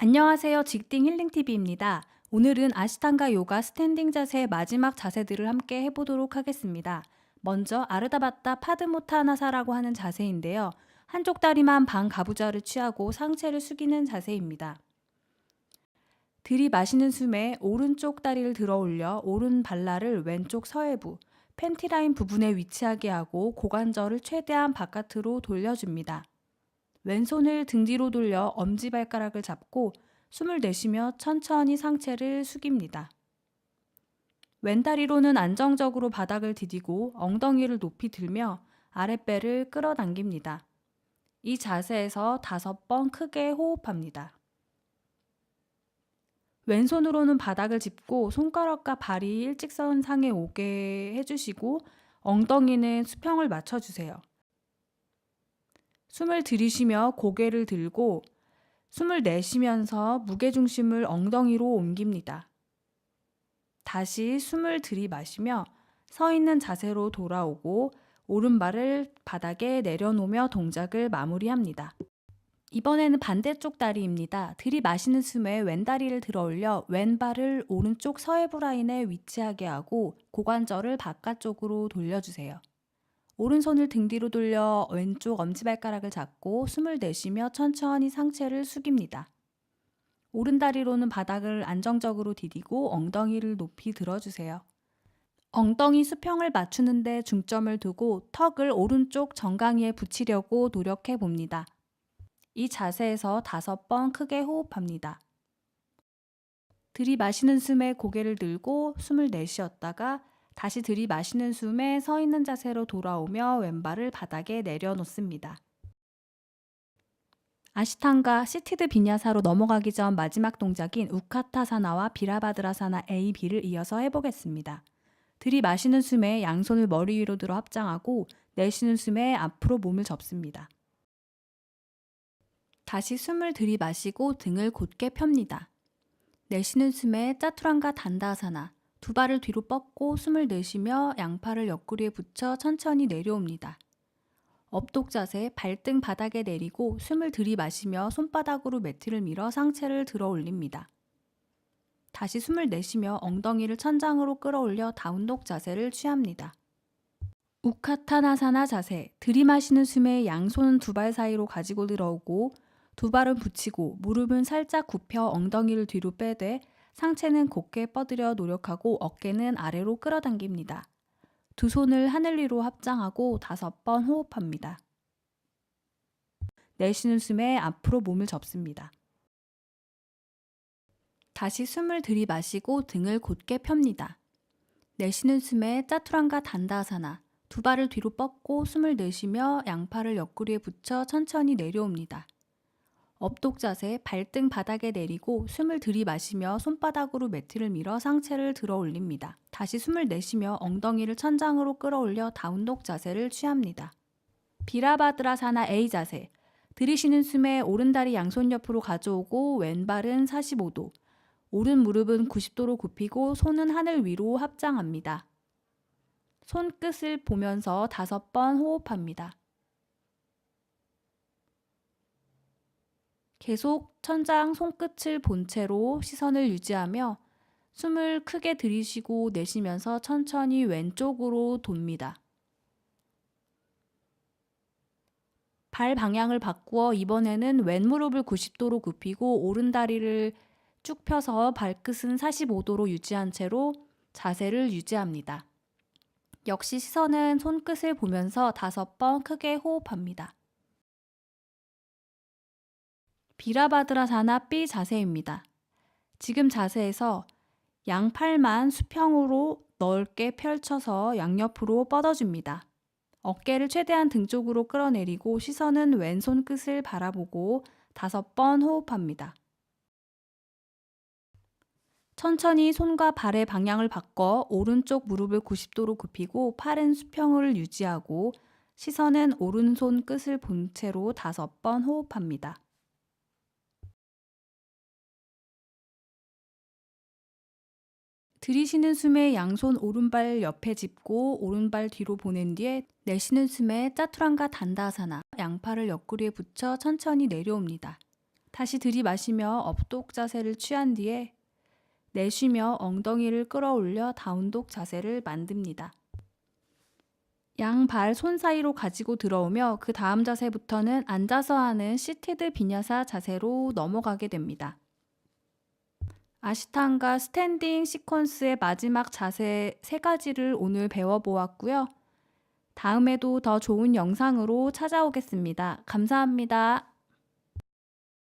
안녕하세요. 직딩 힐링TV입니다. 오늘은 아시탄가 요가 스탠딩 자세의 마지막 자세들을 함께 해보도록 하겠습니다. 먼저 아르다바타 파드모타나사라고 하는 자세인데요. 한쪽 다리만 반 가부좌를 취하고 상체를 숙이는 자세입니다. 들이마시는 숨에 오른쪽 다리를 들어 올려 오른 발라를 왼쪽 서해부, 팬티라인 부분에 위치하게 하고 고관절을 최대한 바깥으로 돌려줍니다. 왼손을 등 뒤로 돌려 엄지발가락을 잡고 숨을 내쉬며 천천히 상체를 숙입니다. 왼다리로는 안정적으로 바닥을 디디고 엉덩이를 높이 들며 아랫배를 끌어당깁니다. 이 자세에서 다섯 번 크게 호흡합니다. 왼손으로는 바닥을 짚고 손가락과 발이 일직선 상에 오게 해주시고 엉덩이는 수평을 맞춰주세요. 숨을 들이쉬며 고개를 들고 숨을 내쉬면서 무게중심을 엉덩이로 옮깁니다. 다시 숨을 들이마시며 서 있는 자세로 돌아오고 오른발을 바닥에 내려놓으며 동작을 마무리합니다. 이번에는 반대쪽 다리입니다. 들이마시는 숨에 왼다리를 들어 올려 왼발을 오른쪽 서해부 라인에 위치하게 하고 고관절을 바깥쪽으로 돌려주세요. 오른손을 등 뒤로 돌려 왼쪽 엄지발가락을 잡고 숨을 내쉬며 천천히 상체를 숙입니다. 오른다리로는 바닥을 안정적으로 디디고 엉덩이를 높이 들어주세요. 엉덩이 수평을 맞추는데 중점을 두고 턱을 오른쪽 정강이에 붙이려고 노력해 봅니다. 이 자세에서 다섯 번 크게 호흡합니다. 들이마시는 숨에 고개를 들고 숨을 내쉬었다가 다시 들이마시는 숨에 서 있는 자세로 돌아오며 왼발을 바닥에 내려놓습니다. 아시탄가 시티드 비냐사로 넘어가기 전 마지막 동작인 우카타사나와 비라바드라사나 A, B를 이어서 해보겠습니다. 들이마시는 숨에 양손을 머리 위로 들어 합장하고 내쉬는 숨에 앞으로 몸을 접습니다. 다시 숨을 들이마시고 등을 곧게 펴니다. 내쉬는 숨에 짜투란가 단다아사나 두 발을 뒤로 뻗고 숨을 내쉬며 양팔을 옆구리에 붙여 천천히 내려옵니다. 업독 자세 발등 바닥에 내리고 숨을 들이마시며 손바닥으로 매트를 밀어 상체를 들어 올립니다. 다시 숨을 내쉬며 엉덩이를 천장으로 끌어올려 다운독 자세를 취합니다. 우카타나사나 자세 들이마시는 숨에 양손은 두 발 사이로 가지고 들어오고 두 발은 붙이고 무릎은 살짝 굽혀 엉덩이를 뒤로 빼되 상체는 곧게 뻗으려 노력하고 어깨는 아래로 끌어당깁니다. 두 손을 하늘 위로 합장하고 다섯 번 호흡합니다. 내쉬는 숨에 앞으로 몸을 접습니다. 다시 숨을 들이마시고 등을 곧게 펴니다. 내쉬는 숨에 짜투란가 단다아사나 두 발을 뒤로 뻗고 숨을 내쉬며 양팔을 옆구리에 붙여 천천히 내려옵니다. 업독 자세 발등 바닥에 내리고 숨을 들이마시며 손바닥으로 매트를 밀어 상체를 들어 올립니다. 다시 숨을 내쉬며 엉덩이를 천장으로 끌어올려 다운독 자세를 취합니다. 비라바드라사나 A 자세 들이쉬는 숨에 오른다리 양손 옆으로 가져오고 왼발은 45도 오른 무릎은 90도로 굽히고 손은 하늘 위로 합장합니다. 손끝을 보면서 다섯 번 호흡합니다. 계속 천장 손끝을 본체로 시선을 유지하며 숨을 크게 들이쉬고 내쉬면서 천천히 왼쪽으로 돕니다. 발 방향을 바꾸어 이번에는 왼무릎을 90도로 굽히고 오른다리를 쭉 펴서 발끝은 45도로 유지한 채로 자세를 유지합니다. 역시 시선은 손끝을 보면서 다섯 번 크게 호흡합니다. 비라바드라사나 B 자세입니다. 지금 자세에서 양팔만 수평으로 넓게 펼쳐서 양옆으로 뻗어줍니다. 어깨를 최대한 등 쪽으로 끌어내리고 시선은 왼손 끝을 바라보고 다섯 번 호흡합니다. 천천히 손과 발의 방향을 바꿔 오른쪽 무릎을 90도로 굽히고 팔은 수평을 유지하고 시선은 오른손 끝을 본체로 다섯 번 호흡합니다. 들이쉬는 숨에 양손 오른발 옆에 짚고 오른발 뒤로 보낸 뒤에 내쉬는 숨에 짜투란가 단다아사나 양팔을 옆구리에 붙여 천천히 내려옵니다. 다시 들이마시며 업독 자세를 취한 뒤에 내쉬며 엉덩이를 끌어올려 다운독 자세를 만듭니다. 양발 손 사이로 가지고 들어오며 그 다음 자세부터는 앉아서 하는 시티드 비냐사 자세로 넘어가게 됩니다. 아시탄가 스탠딩 시퀀스의 마지막 자세 세 가지를 오늘 배워보았고요. 다음에도 더 좋은 영상으로 찾아오겠습니다. 감사합니다.